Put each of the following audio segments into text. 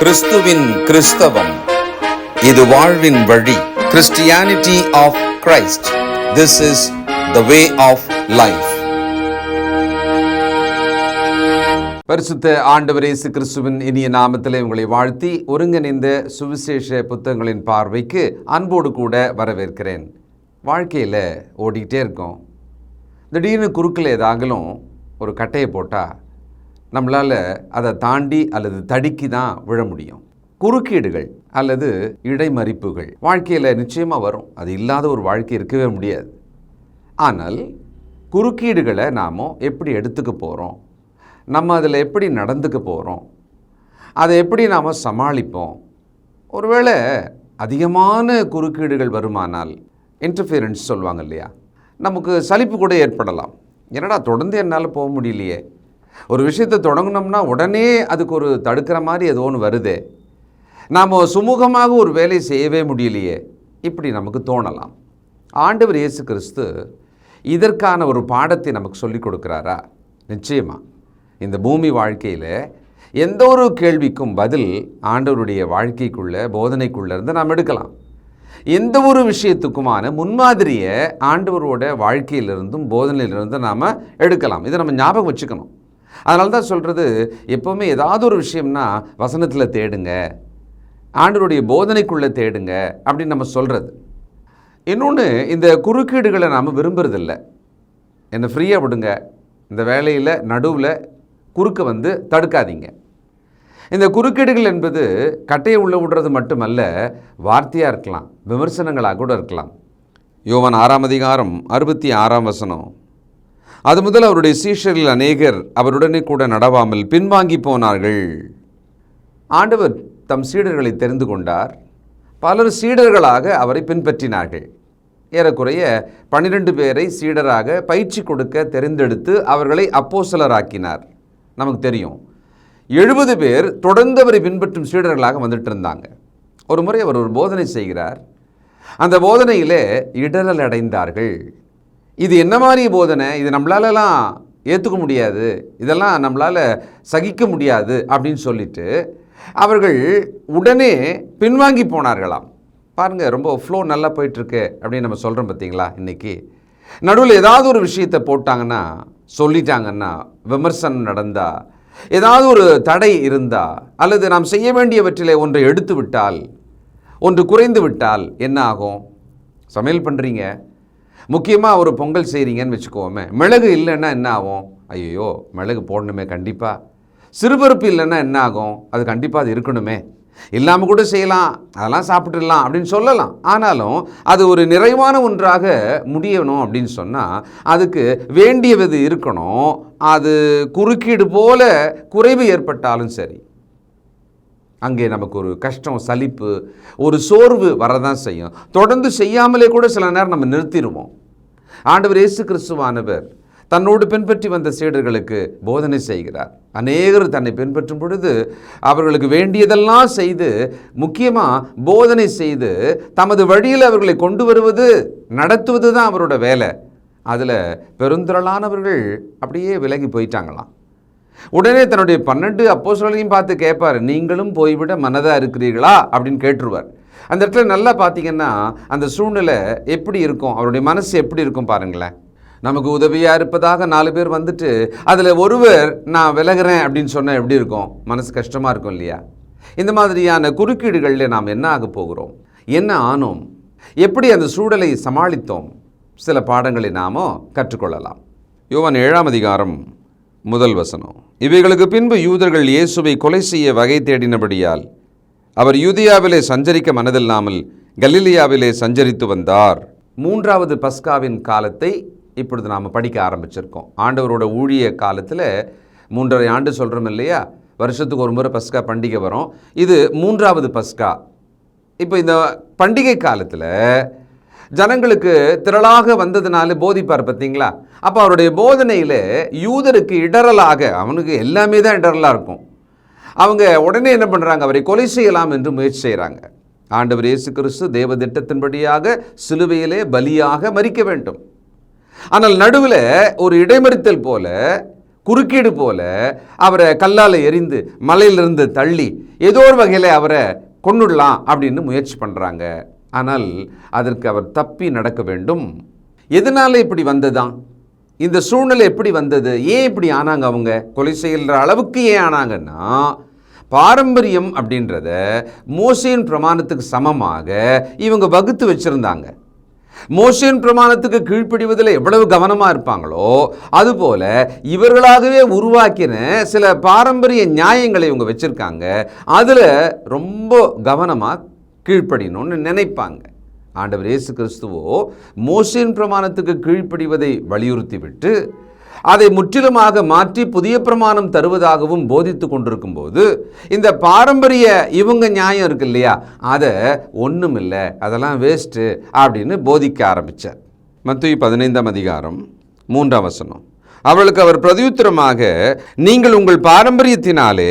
கிறிஸ்துவின் கிறிஸ்தவம். இது வாழ்வின் வழி. Christianity of Christ this is the way of life பரிசுத்த ஆண்டவர் இயேசு கிறிஸ்துவின் இனிய நாமத்திலே உங்களை வாழ்த்தி ஒருங்கிணைந்த சுவிசேஷ புத்தகங்களின் பார்வைக்கு அன்போடு கூட வரவேற்கிறேன். வாழ்க்கையில் ஓடிக்கிட்டே இருக்கோம். திடீர்னு குறுக்கில் ஏதாகலும் ஒரு கட்டையை போட்டால் நம்மளால் அதை தாண்டி அல்லது தடுக்கி தான் விழ முடியும். குறுக்கீடுகள் அல்லது இடைமறிப்புகள் வாழ்க்கையில் நிச்சயமாக வரும். அது இல்லாத ஒரு வாழ்க்கை இருக்கவே முடியாது. ஆனால் குறுக்கீடுகளை நாம் எப்படி எடுத்துக்க போகிறோம் நம்ம அதில் எப்படி நடந்துக்க போகிறோம் அதை எப்படி நாம் சமாளிப்போம்? ஒருவேளை அதிகமான குறுக்கீடுகள் வருமானால் இன்டர்ஃபியரன்ஸ் சொல்லுவாங்க இல்லையா? நமக்கு சலிப்பு கூட ஏற்படலாம். என்னடா தொடர்ந்து என்னால் போக முடியலையே? ஒரு விஷயத்தை தொடங்கினோம்னா உடனே அதுக்கு ஒரு தடுக்கிற மாதிரி ஏதோ ஒன்று வருதே. நாம் சுமூகமாக ஒரு வேலை செய்யவே முடியலையே. இப்படி நமக்கு தோணலாம். ஆண்டவர் இயேசு கிறிஸ்து இதற்கான ஒரு பாடத்தை நமக்கு சொல்லிக் கொடுக்குறாரா? நிச்சயமாக இந்த பூமி வாழ்க்கையில் எந்த ஒரு கேள்விக்கும் பதில் ஆண்டவருடைய வாழ்க்கைக்குள்ளே போதனைக்குள்ளேருந்து நாம் எடுக்கலாம். எந்த ஒரு விஷயத்துக்குமான முன்மாதிரியை ஆண்டவரோட வாழ்க்கையிலிருந்தும் போதனையிலிருந்தும் நாம் எடுக்கலாம். இதை நம்ம ஞாபகம் வச்சுக்கணும். அதனால தான் சொல்கிறது எப்போவுமே ஏதாவது ஒரு விஷயம்னா வசனத்தில் தேடுங்க ஆண்டருடைய போதனைக்குள்ளே தேடுங்க அப்படின்னு நம்ம சொல்கிறது இன்னொன்று இந்த குறுக்கீடுகளை நாம் விரும்புறதில்லை. என்னை ஃப்ரீயாக விடுங்க. இந்த வேலையில் நடுவில் குறுக்க வந்து தடுக்காதீங்க. இந்த குறுக்கீடுகள் என்பது கட்டையை உள்ளே விடுறது மட்டுமல்ல வார்த்தையாக இருக்கலாம் விமர்சனங்களாக கூட இருக்கலாம். யோவன் ஆறாம் அதிகாரம் அறுபத்தி ஆறாம் வசனம். அது முதல் அவருடைய சீஷரில் அநேகர் அவருடனே கூட நடவாமல் பின்வாங்கி போனார்கள். ஆண்டவர் தம் சீடர்களை தெரிந்து கொண்டார். பலர் சீடர்களாக அவரை பின்பற்றினார்கள். ஏறக்குறைய பன்னிரெண்டு பேரை சீடராக பயிற்சி கொடுக்க தெரிந்தெடுத்து அவர்களை அப்போசலராக்கினார் நமக்கு தெரியும். எழுபது பேர் தொடர்ந்து அவரை பின்பற்றும் சீடர்களாக வந்துட்டு இருந்தாங்க. ஒரு முறை அவர் ஒரு போதனை செய்கிறார். அந்த போதனையிலே இடரல் அடைந்தார்கள். இது என்ன மாதிரி போதனை? இது நம்மளாலலாம் ஏற்றுக்க முடியாது. இதெல்லாம் நம்மளால் சகிக்க முடியாது அப்படின்னு சொல்லிட்டு அவர்கள் உடனே பின்வாங்கி போனார்களாம். பாருங்கள் ரொம்ப ஃப்ளோ நல்லா போயிட்டுருக்கு அப்படின்னு நம்ம சொல்கிறோம் பார்த்தீங்களா இன்றைக்கி நடுவில் ஏதாவது ஒரு விஷயத்தை போட்டாங்கன்னா சொல்லிட்டாங்கன்னா விமர்சனம் நடந்தால் ஏதாவது ஒரு தடை இருந்தால் அல்லது நாம் செய்ய வேண்டியவற்றிலே ஒன்றை எடுத்து விட்டால் ஒன்று குறைந்து விட்டால் என்ன ஆகும்? சமையல் பண்ணுறீங்க முக்கியமாக ஒரு பொங்கல் செய்கிறீங்கன்னு வச்சுக்கோமே. மிளகு இல்லைன்னா என்ன ஆகும்? ஐயோ மிளகு போடணுமே கண்டிப்பாக சிறுபருப்பு இல்லைன்னா என்ன ஆகும்? அது கண்டிப்பாக அது இருக்கணுமே. இல்லாமல் கூட செய்யலாம். அதெல்லாம் சாப்பிட்டுடலாம் அப்படின்னு சொல்லலாம். ஆனாலும் அது ஒரு நிறைவான ஒன்றாக முடியணும் அப்படின்னு சொன்னால் அதுக்கு வேண்டியது இருக்கணும். அது குறுக்கீடு போல குறைவு ஏற்பட்டாலும் சரி. அங்கே நமக்கு ஒரு கஷ்டம் சலிப்பு ஒரு சோர்வு வரதான் செய்யும். தொடர்ந்து செய்யாமலே கூட சில நேரம் நம்ம நிறுத்திடுவோம். ஆண்டவர் இயேசு கிறிஸ்துவானவர் தன்னோடு பின்பற்றி வந்த சீடர்களுக்கு போதனை செய்கிறார். அநேகர் தன்னை பின்பற்றும் பொழுது அவர்களுக்கு வேண்டியதெல்லாம் செய்து முக்கியமாக போதனை செய்து தமது வழியில் அவர்களை கொண்டு வருவது நடத்துவது தான் அவரோட வேலை. அதில் பெருந்திரளானவர்கள் அப்படியே விலகி போயிட்டாங்களாம். உடனே தன்னுடைய பன்னெண்டு அப்போஸ்தலரையும் பார்த்து கேட்பார் நீங்களும் போய்விட மனதாக இருக்கிறீர்களா? அப்படின்னு கேட்டுருவார். அந்த இடத்துல நல்லா பார்த்தீங்கன்னா அந்த சூழ்நிலை எப்படி இருக்கும்? அவருடைய மனசு எப்படி இருக்கும் பாருங்களேன். நமக்கு உதவியாக இருப்பதாக நாலு பேர் வந்துட்டு அதில் ஒருவர் நான் விலகிறேன் அப்படின்னு சொன்னால் எப்படி இருக்கும்? மனசு கஷ்டமாக இருக்கும் இல்லையா? இந்த மாதிரியான குறுக்கீடுகளில் நாம் என்ன ஆக போகிறோம்? என்ன ஆனோம்? எப்படி அந்த சூழலை சமாளித்தோம்? சில பாடங்களை நாமோ கற்றுக்கொள்ளலாம். யோவான் ஏழாம் அதிகாரம் முதல் வசனம். இவைகளுக்கு பின்பு யூதர்கள் இயேசுவை கொலை செய்ய வகை தேடினபடியால் அவர் யூதியாவிலே சஞ்சரிக்க மனதில்லாமல் கலிலியாவிலே சஞ்சரித்து வந்தார். மூன்றாவது பஸ்காவின் காலத்தை இப்பொழுது நாம் படிக்க ஆரம்பிச்சிருக்கோம். ஆண்டவரோட ஊழிய காலத்தில் மூன்றரை ஆண்டு சொல்கிறோம் இல்லையா? வருஷத்துக்கு ஒரு முறை பஸ்கா பண்டிகை வரும். இது மூன்றாவது பஸ்கா. இப்போ இந்த பண்டிகை காலத்தில் ஜனங்களுக்கு திரளாக வந்ததுனால போதிப்பார் பார்த்தீங்களா அப்போ அவருடைய போதனையில் யூதருக்கு இடரலாக அவனுக்கு எல்லாமே தான் இடரலாக இருக்கும். அவங்க உடனே என்ன பண்ணுறாங்க அவரை கொலை செய்யலாம் என்று முயற்சி செய்கிறாங்க ஆண்டவர் இயேசு கிறிஸ்து தேவ திட்டத்தின்படியாக சிலுவையிலே பலியாக மறிக்க வேண்டும். ஆனால் நடுவில் ஒரு இடைமறித்தல் போல குறுக்கீடு போல அவரை கல்லால் எரிந்து மலையிலிருந்து தள்ளி ஏதோ ஒரு வகையில் அவரை கொண்டுடலாம் அப்படின்னு முயற்சி பண்ணுறாங்க ஆனால் அதற்கு அவர் தப்பி நடக்க வேண்டும். எதனால் இப்படி வந்ததான்? இந்த சூழ்நிலை எப்படி வந்தது? ஏன் இப்படி ஆனாங்க அவங்க? கொலை செய்கிற அளவுக்கு ஏன் ஆனாங்கன்னா பாரம்பரியம் அப்படின்றத மோசையின் பிரமாணத்துக்கு சமமாக இவங்க வகுத்து வச்சிருந்தாங்க. மோசையின் பிரமாணத்துக்கு கீழ்ப்படிவதில் எவ்வளவு கவனமாக இருப்பாங்களோ அதுபோல இவர்களாகவே உருவாக்கின சில பாரம்பரிய நியாயங்களை இவங்க வச்சுருக்காங்க. அதில் ரொம்ப கவனமாக கீழ்ப்படியணும்னு நினைப்பாங்க. ஆண்டவர் இயேசு கிறிஸ்துவோ மோசையின் பிரமாணத்துக்கு கீழ்ப்படிவதை வலியுறுத்தி விட்டு அதை முற்றிலுமாக மாற்றி புதிய பிரமாணம் தருவதாகவும் போதித்து கொண்டிருக்கும் போது இந்த பாரம்பரிய இவங்க நியாயம் இருக்கு இல்லையா? அதை ஒன்றும் இல்லை அதெல்லாம் வேஸ்ட்டு அப்படின்னு போதிக்க ஆரம்பித்தார் மத்திய பதினைந்தாம் அதிகாரம் மூன்றாம் வசனம். அவளுக்கு அவர் பிரதியுத்தரமாக நீங்கள் உங்கள் பாரம்பரியத்தினாலே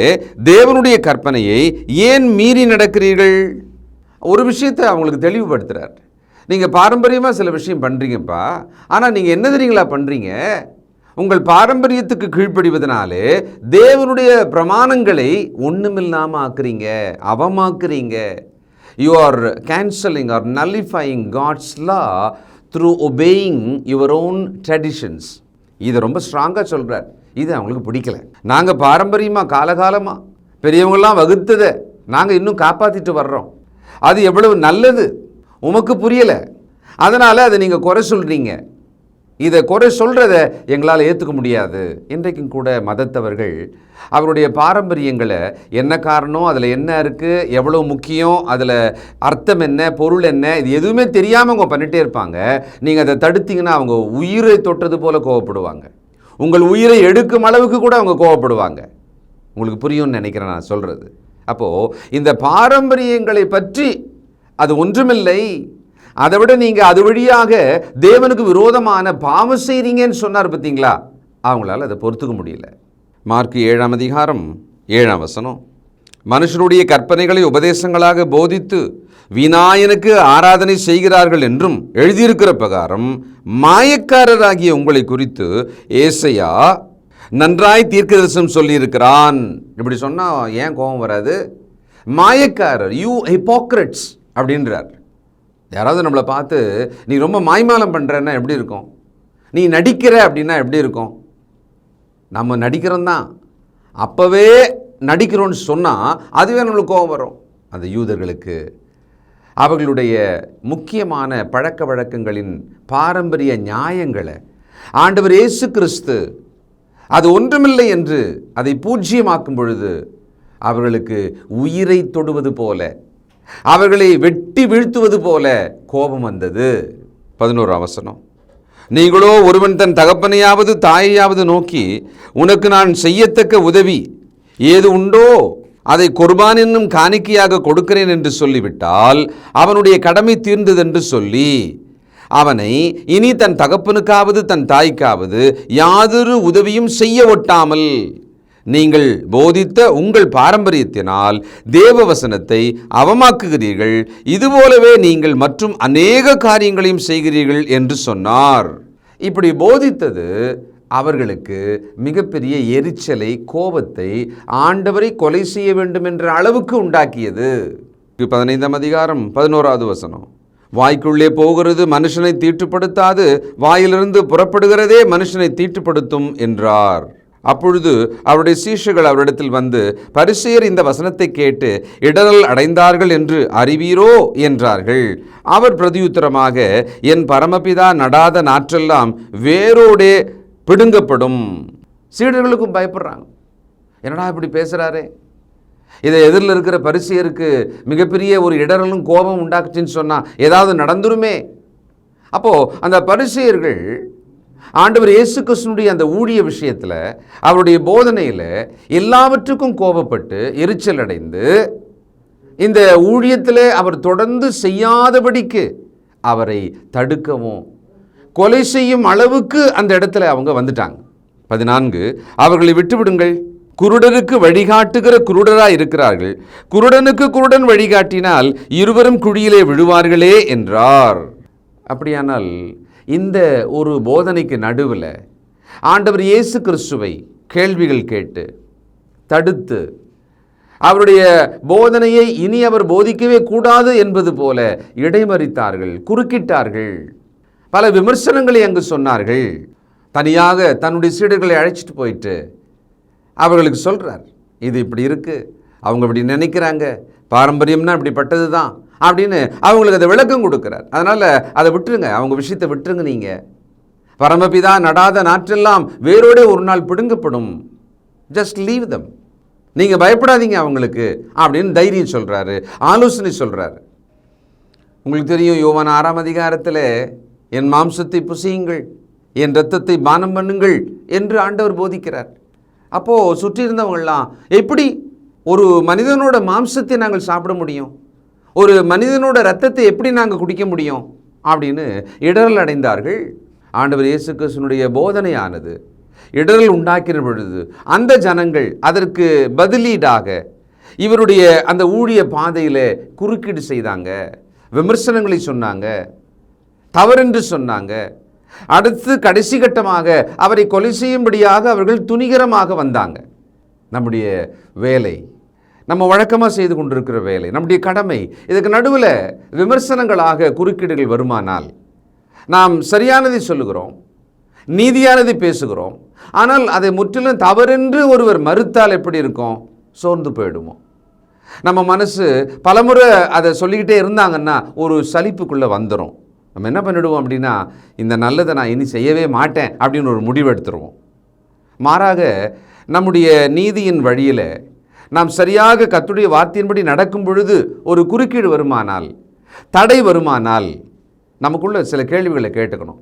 தேவனுடைய கற்பனையை ஏன் மீறி நடக்கிறீர்கள்? ஒரு விஷயத்தை அவங்களுக்கு தெளிவுபடுத்துகிறார் நீங்கள் பாரம்பரியமாக சில விஷயம் பண்ணுறீங்கப்பா ஆனால் நீங்கள் என்ன தெரியுங்களா பண்ணுறீங்க உங்கள் பாரம்பரியத்துக்கு கீழ்ப்படிவதனாலே தேவனுடைய பிரமாணங்களை ஒன்றுமில்லாமல் ஆக்குறீங்க அவமாக்குறீங்க. You are cancelling or nullifying God's law through obeying your own traditions இதை ரொம்ப ஸ்ட்ராங்காக சொல்கிறார் இது அவங்களுக்கு பிடிக்கல. நாங்கள் பாரம்பரியமாக காலகாலமாக பெரியவங்களாம் வகுத்ததை நாங்கள் இன்னும் காப்பாற்றிட்டு வர்றோம். அது எவ்வளவு நல்லது? உமக்கு புரியலை. அதனால் அதை நீங்கள் குறை சொல்கிறீங்க இதை குறை சொல்கிறத எங்களால் ஏற்றுக்க முடியாது. இன்றைக்கும் கூட மதத்தவர்கள் அவருடைய பாரம்பரியங்களை என்ன காரணம் அதில் என்ன இருக்குது எவ்வளோ முக்கியம் அதில் அர்த்தம் என்ன பொருள் என்ன இது எதுவுமே தெரியாமல் அவங்க பண்ணிகிட்டே இருப்பாங்க. நீங்கள் அதை தடுத்தீங்கன்னா அவங்க உயிரை தொட்டது போல் கோவப்படுவாங்க. உங்கள் உயிரை எடுக்கும் அளவுக்கு கூட அவங்க கோவப்படுவாங்க. உங்களுக்கு புரியும்னு நினைக்கிறேன் நான் சொல்கிறது அப்போது இந்த பாரம்பரியங்களை பற்றி அது ஒன்றுமில்லை. அதை விட நீங்கள் அது வழியாக தேவனுக்கு விரோதமான பாவம் செய்கிறீங்கன்னு சொன்னார் பார்த்தீங்களா? அவங்களால அதை பொறுத்துக்க முடியல. மார்க் ஏழாம் அதிகாரம் ஏழாம் வசனம். மனுஷருடைய கற்பனைகளை உபதேசங்களாக போதித்து விநாயனுக்கு ஆராதனை செய்கிறார்கள் என்றும் எழுதியிருக்கிற பிரகாரம் மாயக்காரராகிய உங்களை குறித்து ஏசையா நன்றாய் தீர்க்கதரிசனம் சொல்லியிருக்கிறான். இப்படி சொன்னால் ஏன் கோபம் வராது? மாயக்காரர் யூ ஹிப்போக்ரட்ஸ் அப்படின்றார். யாராவது நம்மளை பார்த்து நீ ரொம்ப மாய்மாலம் பண்ணுறன்னா எப்படி இருக்கும்? நீ நடிக்கிற அப்படின்னா எப்படி இருக்கும்? நம்ம நடிக்கிறோம் தான். அப்போவே நடிக்கிறோன்னு சொன்னால் அதுவே நம்மளுக்கு கோபம் வரும். அந்த யூதர்களுக்கு. அவர்களுடைய முக்கியமான பழக்க வழக்கங்களின் பாரம்பரிய நியாயங்களை ஆண்டவர் இயேசு கிறிஸ்து அது ஒன்றுமில்லை என்று அதை பூஜ்ஜியமாக்கும் பொழுது அவர்களுக்கு உயிரை தொடுவது போல அவர்களை வெட்டி வீழ்த்துவது போல கோபம் வந்தது. பதினோரு அவசரம். நீங்களோ ஒருவன் தன் தகப்பனையாவது தாயையாவது நோக்கி உனக்கு நான் செய்யத்தக்க உதவி ஏது உண்டோ அதை குர்பான் என்னும் காணிக்கையாக கொடுக்கிறேன் என்று சொல்லிவிட்டால் அவனுடைய கடமை தீர்ந்ததென்று சொல்லி அவனை இனி தன் தகப்பனுக்காவது தன் தாய்க்காவது யாதொரு உதவியும் செய்ய ஒட்டாமல் நீங்கள் போதித்த உங்கள் பாரம்பரியத்தினால் தேவ வசனத்தை அவமாக்குகிறீர்கள். இதுபோலவே நீங்கள் மற்றும் அநேக காரியங்களையும் செய்கிறீர்கள் என்று சொன்னார். இப்படி போதித்தது அவர்களுக்கு மிகப்பெரிய எரிச்சலை கோபத்தை ஆண்டவரை கொலை செய்ய வேண்டும் என்ற அளவுக்கு உண்டாக்கியது. பதினைந்தாம் அதிகாரம் பதினோராவது வசனம். வாய்க்குள்ளே போகிறது மனுஷனை தீட்டுப்படுத்தாது வாயிலிருந்து புறப்படுகிறதே மனுஷனை தீட்டுப்படுத்தும் என்றார். அப்பொழுது அவருடைய சீஷர்கள் அவரிடத்தில் வந்து பரிசெயர் இந்த வசனத்தை கேட்டு இடரல் அடைந்தார்கள் என்று அறிவீரோ? என்றார்கள். அவர் பிரதியுத்தரமாக என் பரமபிதா நடாத நாற்றெல்லாம் வேரோடே பிடுங்கப்படும். சீடர்களுக்கும் பயப்படுறாங்க. என்னடா இப்படி பேசுகிறாரே இதை எதிரில் இருக்கிற பரிசெயருக்கு மிகப்பெரிய ஒரு இடரலும் கோபம் உண்டாக்குச்சுன்னு சொன்னால் ஏதாவது நடந்துருமே. அப்போது அந்த பரிசெயர்கள் ஆண்டவர் இயேசு கிருஷ்ணனுடைய அந்த ஊழிய விஷயத்தில் அவருடைய போதனையில் எல்லாவற்றுக்கும் கோபப்பட்டு எரிச்சல் அடைந்து இந்த ஊழியத்தில் அவர் தொடர்ந்து செய்யாதபடிக்கு அவரை தடுக்கவும் கொலை செய்யும் அளவுக்கு அந்த இடத்துல அவங்க வந்துட்டாங்க. பதினான்கு அவர்களை விட்டுவிடுங்கள். குருடருக்கு வழிகாட்டுகிற குருடராக இருக்கிறார்கள். குருடனுக்கு குருடன் வழிகாட்டினால் இருவரும் குழியிலே விழுவார்களே என்றார். அப்படியானால் இந்த ஒரு போதனைக்கு நடுவில் ஆண்டவர் இயேசு கிறிஸ்துவை கேள்விகள் கேட்டு தடுத்து அவருடைய போதனையை இனி அவர் போதிக்கவே கூடாது என்பது போல இடைமறித்தார்கள் குறுக்கிட்டார்கள். பல விமர்சனங்களை அங்கு சொன்னார்கள். தனியாக தன்னுடைய சீடர்களை அழைச்சிட்டு போயிட்டு அவர்களுக்கு சொல்கிறார் இது இப்படி இருக்குது அவங்க இப்படி நினைக்கிறாங்க பாரம்பரியம்னா இப்படிப்பட்டது தான் அப்படின்னு அவங்களுக்கு அதை விளக்கம் கொடுக்குறார். அதனால் அதை விட்டுருங்க. அவங்க விஷயத்தை விட்டுருங்க நீங்கள் பரமபிதா நடாத நாற்றெல்லாம் வேரோடே ஒரு நாள் பிடுங்கப்படும். ஜஸ்ட் லீவ் தம் நீங்கள் பயப்படாதீங்க அவங்களுக்கு அப்படின்னு தைரியம் சொல்கிறாரு ஆலோசனை சொல்கிறாரு உங்களுக்கு தெரியும் யோவான் ஆறாம் அதிகாரத்தில் என் மாம்சத்தை புசியுங்கள் என் ரத்தத்தை பானம் பண்ணுங்கள் என்று ஆண்டவர் போதிக்கிறார். அப்போது சுற்றி இருந்தவங்களாம் எப்படி ஒரு மனிதனோட மாம்சத்தை நாங்கள் சாப்பிட முடியும்? ஒரு மனிதனோட ரத்தத்தை எப்படி நாங்கள் குடிக்க முடியும்? அப்படின்னு இடரல் அடைந்தார்கள். ஆண்டவர் இயேசு கிருஷ்ணனுடைய போதனையானது. இடரல் உண்டாக்கிற பொழுது அந்த ஜனங்கள் அதற்கு பதிலீடாக இவருடைய அந்த ஊழிய பாதையில் குறுக்கீடு செய்தாங்க. விமர்சனங்களை சொன்னாங்க. தவறென்று சொன்னாங்க. அடுத்து கடைசி கட்டமாக அவரை கொலை செய்யும்படியாக அவர்கள் துணிகரமாக வந்தாங்க. நம்முடைய வேலை. நம்ம வழக்கமாக செய்து கொண்டிருக்கிற வேலை நம்முடைய கடமை. இதுக்கு நடுவில் விமர்சனங்களாக குறுக்கீடுகள் வருமானால் நாம் சரியானதை சொல்லுகிறோம் நீதியானதை பேசுகிறோம் ஆனால் அதை முற்றிலும் தவறென்று ஒருவர் மறுத்தால் எப்படி இருக்கும்? சோர்ந்து போயிடுமோ? நம்ம மனசு பலமுறை அதை சொல்லிக்கிட்டே இருந்தாங்கன்னா ஒரு சலிப்புக்குள்ளே வந்துடும் நம்ம என்ன பண்ணிடுவோம் அப்படின்னா இந்த நல்லதை நான் இனி செய்யவே மாட்டேன் அப்படின்னு ஒரு முடிவு எடுத்துருவோம். மாறாக நம்முடைய நீதியின் வழியில் நாம் சரியாக கத்துடைய வார்த்தையின்படி நடக்கும் பொழுது ஒரு குறுக்கீடு வருமானால் தடை வருமானால் நமக்குள்ள சில கேள்விகளை கேட்டுக்கணும்.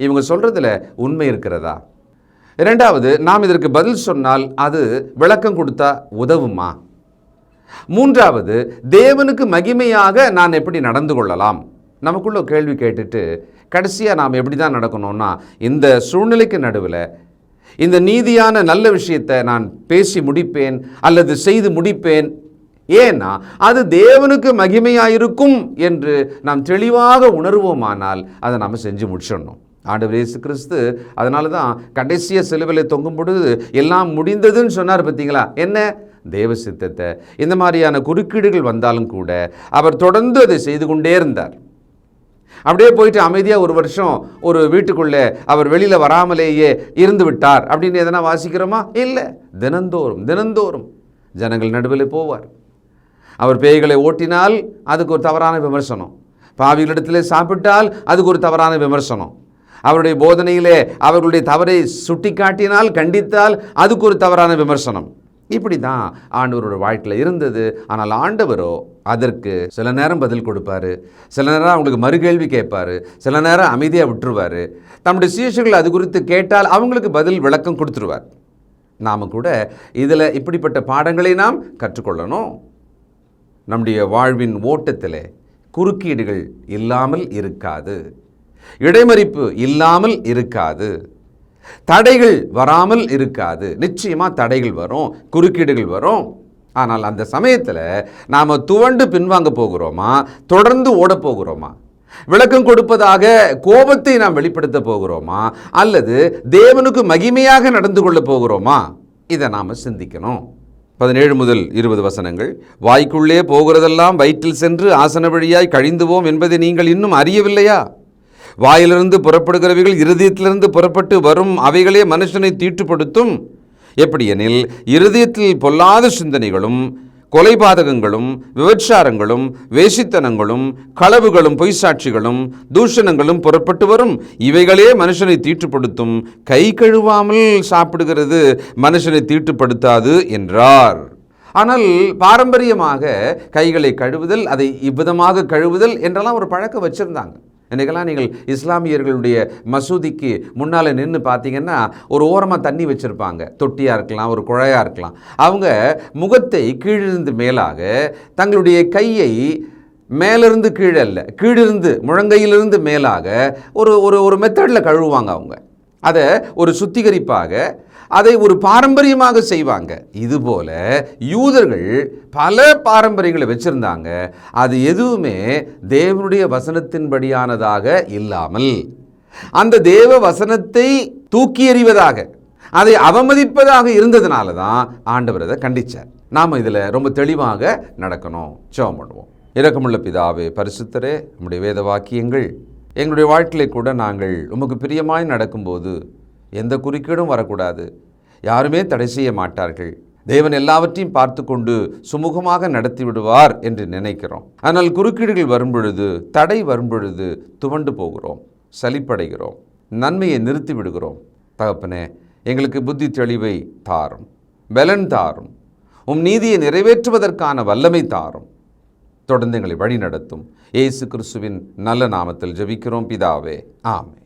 இவங்க சொல்கிறதுல உண்மை இருக்கிறதா? இரண்டாவது நாம் இதற்கு பதில் சொன்னால் அது விளக்கம் கொடுத்தா உதவுமா? மூன்றாவது தேவனுக்கு மகிமையாக நான் எப்படி நடந்து கொள்ளலாம்? நமக்குள்ள கேள்வி கேட்டுட்டு கடைசியாக நாம் எப்படி தான் நடக்கணும்னா இந்த சூழ்நிலைக்கு நடுவில் இந்த நீதியான நல்ல விஷயத்தை நான் பேசி முடிப்பேன் அல்லது செய்து முடிப்பேன். ஏன்னா அது தேவனுக்கு மகிமையாயிருக்கும் என்று நாம் தெளிவாக உணர்வோமானால் அதை நாம் செஞ்சு முடிச்சிடணும். ஆண்டவர் இயேசு கிறிஸ்து அதனால தான் கடைசியாக சிலுவையில் தொங்கும் பொழுது எல்லாம் முடிந்ததுன்னு சொன்னார் பார்த்தீங்களா? என்ன? தேவ சித்தத்தை. இந்த மாதிரியான குறுக்கீடுகள் வந்தாலும் கூட அவர் தொடர்ந்து அதை செய்து கொண்டே இருந்தார். அப்படியே போயிட்டு அமைதியாக ஒரு வருஷம் ஒரு வீட்டுக்குள்ளே அவர் வெளியில் வராமலேயே இருந்து விட்டார். அப்படின்னு எதனா வாசிக்கிறோமா? இல்லை. தினந்தோறும் தினந்தோறும் ஜனங்கள் நடுவில் போவார். அவர் பேய்களை ஓட்டினால் அதுக்கு ஒரு தவறான விமர்சனம். பாவிகளிடத்திலே சாப்பிட்டால் அதுக்கு ஒரு தவறான விமர்சனம். அவருடைய போதனையிலே அவர்களுடைய தவறை சுட்டிக்காட்டினால் கண்டித்தால் அதுக்கு ஒரு தவறான விமர்சனம். இப்படி தான் ஆண்டவரோட வாழ்க்கையில் இருந்தது. ஆனால் ஆண்டவரோ அதற்கு சில நேரம் பதில் கொடுப்பாரு. சில நேரம் அவங்களுக்கு மறுகேள்வி கேட்பாரு. சில நேரம் அமைதியாக விட்டுருவார். தம்முடைய சீஷர்கள் அது குறித்து கேட்டால் அவங்களுக்கு பதில் விளக்கம் கொடுத்துருவார். நாம் கூட இதில் இப்படிப்பட்ட பாடங்களை நாம் கற்றுக்கொள்ளணும். நம்முடைய வாழ்வின் ஓட்டத்தில் குறுக்கீடுகள் இல்லாமல் இருக்காது. இடைமறிப்பு இல்லாமல் இருக்காது. தடைகள் வராமல் இருக்காது. நிச்சயமாக தடைகள் வரும் குறுக்கீடுகள் வரும். ஆனால் அந்த சமயத்தில் நாம் துவண்டு பின்வாங்க போகிறோமா? தொடர்ந்து ஓடப் போகிறோமா? விளக்கம் கொடுப்பதாக கோபத்தை நாம் வெளிப்படுத்த போகிறோமா? அல்லது தேவனுக்கு மகிமையாக நடந்து கொள்ளப் போகிறோமா? இதை நாம் சிந்திக்கணும். பதினேழு முதல் இருபது வசனங்கள். வாய்க்குள்ளே போகிறதெல்லாம் வயிற்றில் சென்று ஆசன வழியாய் கழிந்துவோம் என்பதை நீங்கள் இன்னும் அறியவில்லையா? வாயிலிருந்து புறப்படுகிறவைகள் இருதயத்திலிருந்து புறப்பட்டு வரும் அவைகளே மனுஷனை தீட்டுப்படுத்தும். எப்படியெனில் இருதயத்தில் பொல்லாத சிந்தனைகளும் கொலைபாதகங்களும் விபச்சாரங்களும் வேசித்தனங்களும் களவுகளும் பொய்சாட்சிகளும் தூஷணங்களும் புறப்பட்டு வரும். இவைகளே மனுஷனை தீட்டுப்படுத்தும். கை கழுவாமல் சாப்பிடுகிறது மனுஷனை தீட்டுப்படுத்தாது என்றார். ஆனால் பாரம்பரியமாக கைகளை கழுவுதல் அதை இவ்விதமாக கழுவுதல் என்றெல்லாம் ஒரு பழக்கம் வச்சுருந்தாங்க. இன்றைக்கெல்லாம் நீங்கள் இஸ்லாமியர்களுடைய மசூதிக்கு முன்னால் நின்று பார்த்தீங்கன்னா ஒரு ஓரமாக தண்ணி வச்சுருப்பாங்க. தொட்டியாக இருக்கலாம் ஒரு குழையாக இருக்கலாம். அவங்க முகத்தை கீழிருந்து மேலாக தங்களுடைய கையை மேலிருந்து கீழே கீழிருந்து முழங்கையிலிருந்து மேலாக ஒரு ஒரு ஒரு மெத்தடில் கழுவுவாங்க அவங்க. அதை ஒரு சுத்திகரிப்பாக அதை ஒரு பாரம்பரியமாக செய்வாங்க. இதுபோல யூதர்கள் பல பாரம்பரியங்களை வச்சுருந்தாங்க. அது எதுவுமே தேவனுடைய வசனத்தின்படியானதாக இல்லாமல் அந்த தேவ வசனத்தை தூக்கி எறிவதாக அதை அவமதிப்பதாக இருந்ததுனால தான் ஆண்டவர் அதை கண்டிச்சார். நாம் இதில் ரொம்ப தெளிவாக நடக்கணும். ஜெபம் பண்ணுவோம். இரக்கமுள்ள பிதாவே பரிசுத்தரே நம்முடைய வேத வாக்கியங்கள் எங்களுடைய வாழ்க்கையில் கூட நாங்கள் உமக்கு பிரியமாய் நடக்கும்போது எந்த குறுக்கீடும் வரக்கூடாது. யாருமே தடை செய்ய மாட்டார்கள். தேவன் எல்லாவற்றையும் பார்த்து கொண்டு சுமூகமாக நடத்தி விடுவார் என்று நினைக்கிறோம். ஆனால் குறுக்கீடுகள் வரும்பொழுது தடை வரும்பொழுது துவண்டு போகிறோம் சலிப்படைகிறோம் நன்மையை நிறுத்தி விடுகிறோம் தகப்பனே எங்களுக்கு புத்தி தெளிவை தாரும் பலன் தாரும் உம் நீதியை நிறைவேற்றுவதற்கான வல்லமை தாரும். தொடர்ந்து எங்களை வழி நடத்தும் இயேசு கிறிஸ்துவின் நல்ல நாமத்தில் ஜெபிக்கிறோம் பிதாவே. ஆமே